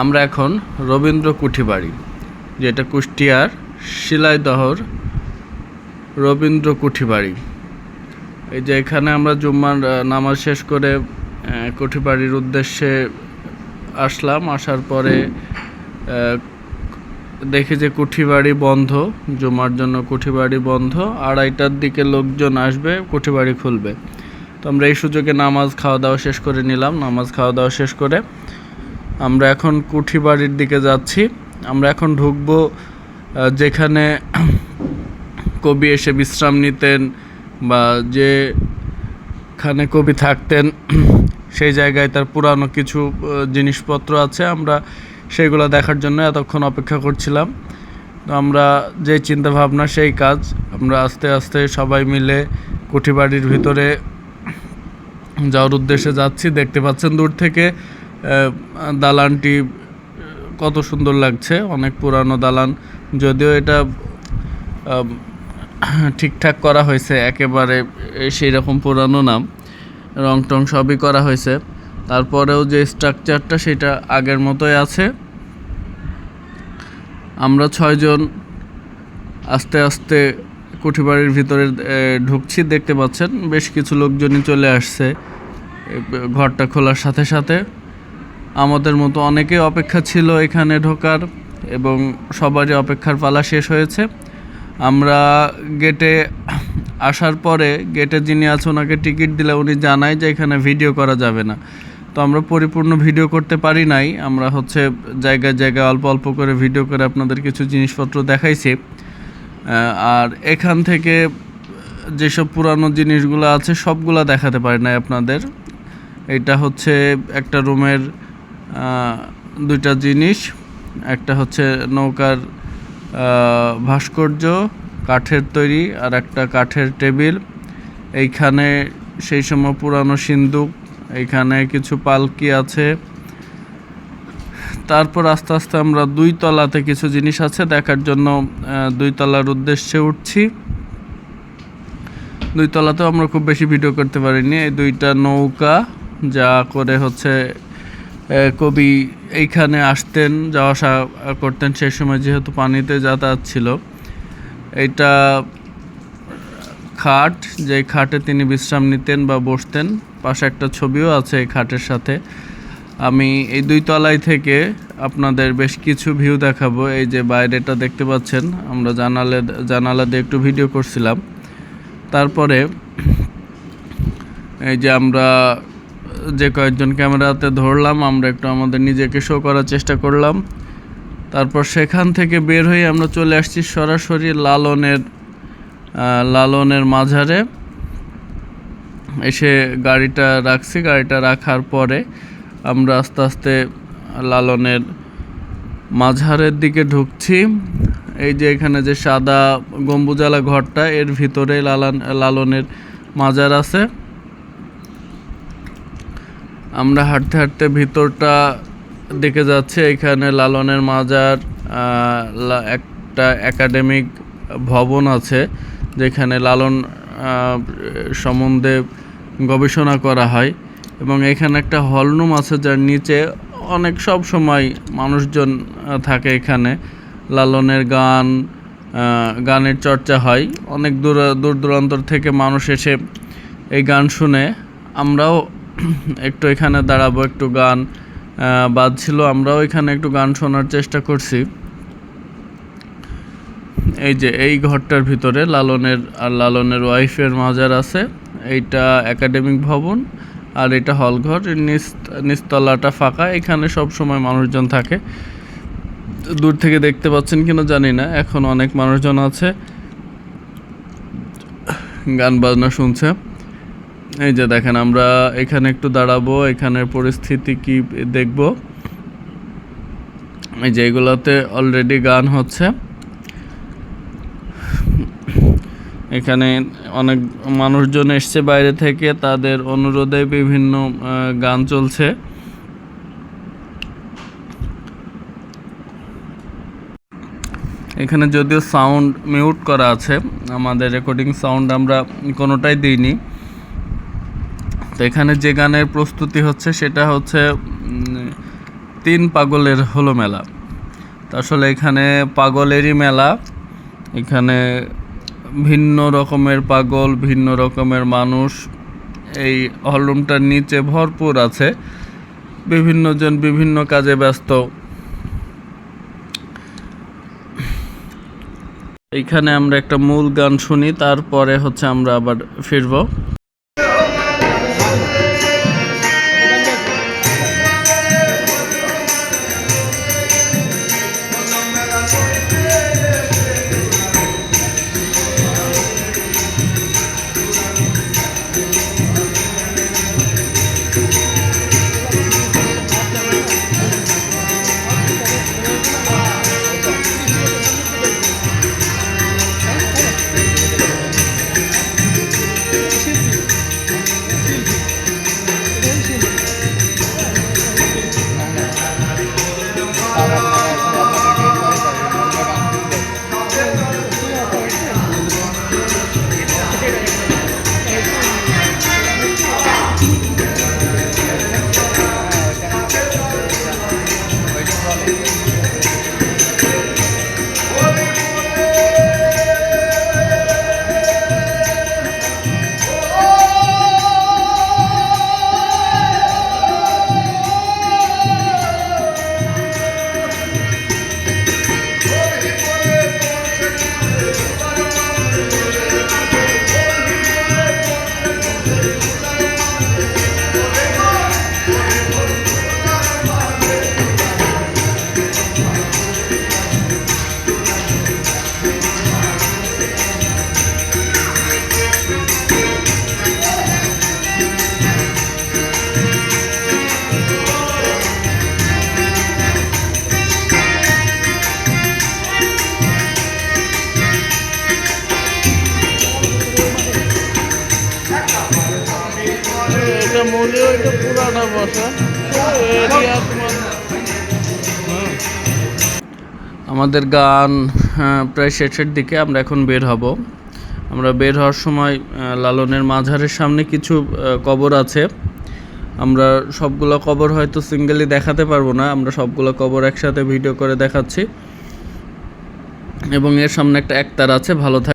আমরা এখন রবীন্দ্র কুঠিবাড়ি, যেটা কুষ্টিয়ার শিলাইদহর রবীন্দ্র কুঠিবাড়ি। এই যে এখানে আমরা জুম্মার নামাজ শেষ করে কুঠিবাড়ির উদ্দেশ্যে আসলাম। আসার পরে দেখি যে কুঠিবাড়ি বন্ধ জুমার জন্য কুঠিবাড়ি বন্ধ। আড়াইটার দিকে লোকজন আসবে, কুঠিবাড়ি খুলবে। তো আমরা এই সুযোগে নামাজ খাওয়া দাওয়া শেষ করে নিলাম। নামাজ খাওয়া দাওয়া শেষ করে আমরা এখন কুঠিবাড়ির দিকে যাচ্ছি। আমরা এখন ঢুকবো যেখানে কবি এসে বিশ্রাম নিতেন বা যেখানে কবি থাকতেন, সেই জায়গায় তার পুরানো কিছু জিনিসপত্র আছে। আমরা সেগুলো দেখার জন্য এতক্ষণ অপেক্ষা করছিলাম। তো আমরা যে চিন্তা ভাবনা সেই কাজ, আমরা আস্তে আস্তে সবাই মিলে কুঠিবাড়ির ভিতরে যাওয়ার উদ্দেশ্যে যাচ্ছি। দেখতে পাচ্ছেন দূর থেকে দালানটি কত সুন্দর লাগছে, অনেক পুরানো দালান। যদিও এটা ঠিকঠাক করা হয়েছে, একেবারে সেই রকম পুরানো নাম। রং টং সবই করা হয়েছে। তারপরেও যে স্ট্রাকচারটা, সেটা আগের মতোই আছে। আমরা ছয়জন আস্তে আস্তে কুঠিবাড়ির ভিতরে ঢুকছি, দেখতে পাচ্ছেন। বেশ কিছু লোকজনই চলে আসছে ঘরটা খোলার সাথে সাথে। আমাদের মতো অনেকেই অপেক্ষা ছিল এখানে ঢোকার এবং সবারই অপেক্ষার পালা শেষ হয়েছে। আমরা গেটে আসার পরে গেটে যিনি আছে ওনাকে টিকিট দিলে উনি জানায় যে এখানে ভিডিও করা যাবে না। তো আমরা পরিপূর্ণ ভিডিও করতে পারি নাই। আমরা হচ্ছে জায়গায় জায়গায় অল্প অল্প করে ভিডিও করে আপনাদের কিছু জিনিসপত্র দেখাইছি। আর এখান থেকে যেসব পুরানো জিনিসগুলো আছে সবগুলা দেখাতে পারি নাই আপনাদের। এটা হচ্ছে একটা রুমের দুইটা জিনিস। একটা হচ্ছে নৌকার ভাস্কর্য, কাঠের তৈরি আর একটা কাঠের টেবিল। এইখানে সেই সময় পুরানো সিন্দুক, এইখানে কিছু পালকি আছে। তারপর আস্তে আস্তে আমরা দুই তলাতে কিছু জিনিস আছে, দেখার জন্য দুই তলার উদ্দেশ্যে উঠছি। দুই তলাতেও আমরা খুব বেশি ভিডিও করতে পারিনি। এই দুইটা নৌকা যা করে হচ্ছে কবি এইখানে আসতেন, যাওয়া আসা করতেন, সেই সময় যেহেতু পানিতে যাতায়াত ছিল। এটা খাট যে খাটে তিনি বিশ্রাম নিতেন বা বসতেন। পাশে একটা ছবিও আছে এই খাটের সাথে। আমি এই দুই তলায় থেকে আপনাদের বেশ কিছু ভিউ দেখাবো। এই যে বাইরেটা দেখতে পাচ্ছেন, আমরা জানালে, জানালা দিয়ে একটু ভিডিও করছিলাম। তারপরে এই যে আমরা যে কয়েকজন ক্যামেরাতে ধরলাম, আমরা একটু আমাদের নিজেকে শো করার চেষ্টা করলাম। তারপর সেখান থেকে বের হয়ে আমরা চলে আসছি সরাসরি লালনের লালনের মাঝারে। এসে গাড়িটা রাখছি, গাড়িটা রাখার পরে আমরা আস্তে আস্তে লালনের মাঝারের দিকে ঢুকছি। এই যে এখানে যে সাদা গম্বুজালা ঘরটা, এর ভিতরে লালন, লালনের মাজার আছে। আমরা হাঁটতে হাঁটতে ভিতরটা দেখে যাচ্ছে, এখানে লালনের মাজার একটা একাডেমিক ভবন আছে, যেখানে লালন সম্বন্ধে গবেষণা করা হয় এবং এখানে একটা হলরুম আছে যার নিচে অনেক সব সময় মানুষজন থাকে এখানে। লালনের গান গানের চর্চা হয়। অনেক দূর দূর দূরান্তর থেকে মানুষ এসে এই গান শুনে। আমরাও একটু এখানে দাঁড়াবো, একটু গান বাজছিল আমরাও এখানে একটু গান শোনার চেষ্টা করছি। এই যে, এই ঘরটার ভিতরে লালনের, আর লালনের ওয়াইফের মাজার আছে। এইটা একাডেমিক ভবন, আর এটা হলঘর নিচ, নিচতলাটা ফাঁকা, এখানে সব সময় মানুষজন থাকে। দূর থেকে দেখতে পাচ্ছেন কিনা জানি না, এখন অনেক মানুষজন আছে। গান বাজনা শুনছে। এই যে দেখেন, আমরা এখানে একটু দাঁড়াবো, এখানের পরিস্থিতি কি দেখব? এই যে এগুলোতে অলরেডি গান হচ্ছে। এখানে অনেক মানুষজন এসছে বাইরে থেকে, তাদের অনুরোধে বিভিন্ন গান চলছে। এখানে যদিও সাউন্ড মিউট করা আছে, আমাদের রেকর্ডিং সাউন্ড আমরা কোনোটাই দিইনি। তো এখানে যে গানের প্রস্তুতি হচ্ছে সেটা হচ্ছে তিন পাগলের হলো মেলা। তা আসলে এখানে পাগলেরই মেলা। এখানে ভিন্ন রকমের পাগল, ভিন্ন রকমের মানুষ। এই হলরুমটার নিচে ভরপুর আছে। বিভিন্ন জন বিভিন্ন কাজে ব্যস্ত। এইখানে আমরা একটা মূল গান শুনি, তারপরে হচ্ছে আমরা আবার ফিরবো। এটা বসা আমাদের গান হ্যাঁ, প্রায় শেষের দিকে আমরা এখন বের হব। আমরা বের হওয়ার সময় লালনের মাঝারের সামনে কিছু কবর আছে। আমরা সবগুলো কবর হয়তো সিঙ্গেলি দেখাতে পারব না আমরা সবগুলো কবর একসাথে ভিডিও করে দেখাচ্ছি। এবং এর সামনে একটা একতার আছে ভালো থাক